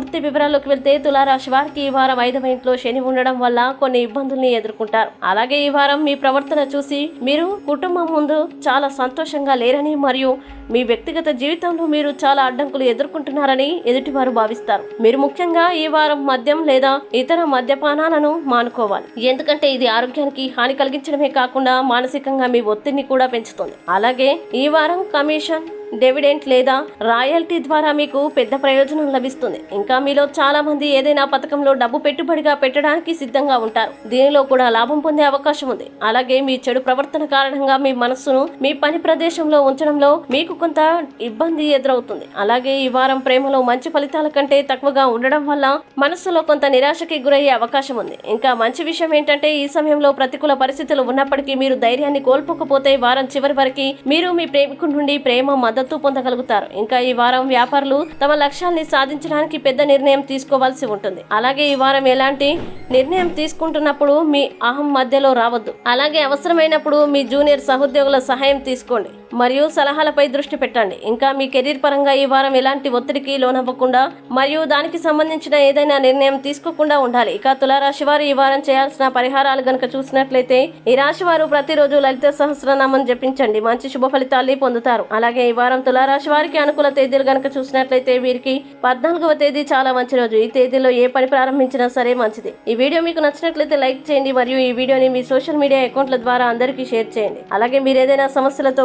పూర్తి వివరాల్లోకి వెళ్తే తులారాశి వారికి ఈ వారం ఐదవ ఇంట్లో శని ఉండడం వల్ల కొన్ని ఇబ్బందుల్ని ఎదుర్కొంటారు. అలాగే ఈ వారం మీ ప్రవర్తన చూసి మీరు కుటుంబం ముందు చాలా సంతోషంగా లేరని మరియు మీ వ్యక్తిగత జీవితంలో మీరు చాలా అడ్డంకులు ఎదుర్కొంటున్నారని ఎదుటివారు భావిస్తారు. మీరు ముఖ్యంగా ఈ వారం మద్యం లేదా ఇతర మద్యపానాలను మానుకోవాలి. ఎందుకంటే ఇది ఆరోగ్యానికి హాని కలిగించడమే కాకుండా మానసికంగా మీ ఒత్తిడిని కూడా పెంచుతుంది. అలాగే ఈ వారం కమిషన్ డెవిడెంట్ లేదా రాయల్టీ ద్వారా మీకు పెద్ద ప్రయోజనం లభిస్తుంది. ఇంకా మీలో చాలా మంది ఏదైనా పథకంలో డబ్బు పెట్టుబడిగా పెట్టడానికి సిద్ధంగా ఉంటారు. దీనిలో కూడా లాభం పొందే అవకాశం ఉంది. అలాగే మీ చెడు ప్రవర్తన కారణంగా మీ మనస్సును మీ పని ప్రదేశంలో ఉంచడంలో మీకు కొంత ఇబ్బంది ఎదురవుతుంది. అలాగే ఈ వారం ప్రేమలో మంచి ఫలితాల కంటే తక్కువగా ఉండడం వల్ల మనస్సులో కొంత నిరాశకి గురయ్యే అవకాశం ఉంది. ఇంకా మంచి విషయం ఏంటంటే ఈ సమయంలో ప్రతికూల పరిస్థితులు ఉన్నప్పటికీ మీరు ధైర్యాన్ని కోల్పోకపోతే వారం చివరి వరకు మీరు మీ ప్రేమికుడి నుండి ప్రేమ మద్దతు పొందగలుగుతారు. ఇంకా ఈ వారం వ్యాపారులు తమ లక్ష్యాల్ని సాధించడానికి పెద్ద నిర్ణయం తీసుకోవాల్సి ఉంటుంది. అలాగే ఈ వారం ఎలాంటి నిర్ణయం తీసుకుంటున్నప్పుడు మీ అహం మధ్యలో రావద్దు. అలాగే అవసరమైనప్పుడు మీ జూనియర్ సహోద్యోగుల సహాయం తీసుకోండి. మరియు సలహాలపై దృష్టి పెట్టండి. ఇంకా మీ కెరీర్ పరంగా ఈ వారం ఎలాంటి ఒత్తిడికి లోనవ్వకుండా మరియు దానికి సంబంధించిన ఏదైనా నిర్ణయం తీసుకోకుండా ఉండాలి. ఇక తులారాశి వారు ఈ వారం చేయాల్సిన పరిహారాలు గనక చూసినట్లయితే ఈ రాశి వారు ప్రతిరోజు లలిత సహస్రనామం జపించండి. మంచి శుభ ఫలితాల్ని పొందుతారు. అలాగే ఈ వారం తులారాశి వారికి అనుకూల తేదీలు గనక చూసినట్లయితే వీరికి పద్నాలుగవ తేదీ చాలా మంచి రోజు. ఈ తేదీలో ఏ పని ప్రారంభించినా సరే మంచిది. ఈ వీడియో మీకు నచ్చినట్లయితే లైక్ చేయండి మరియు ఈ వీడియోని మీ సోషల్ మీడియా అకౌంట్ల ద్వారా అందరికీ షేర్ చేయండి. అలాగే మీరు ఏదైనా సమస్యలతో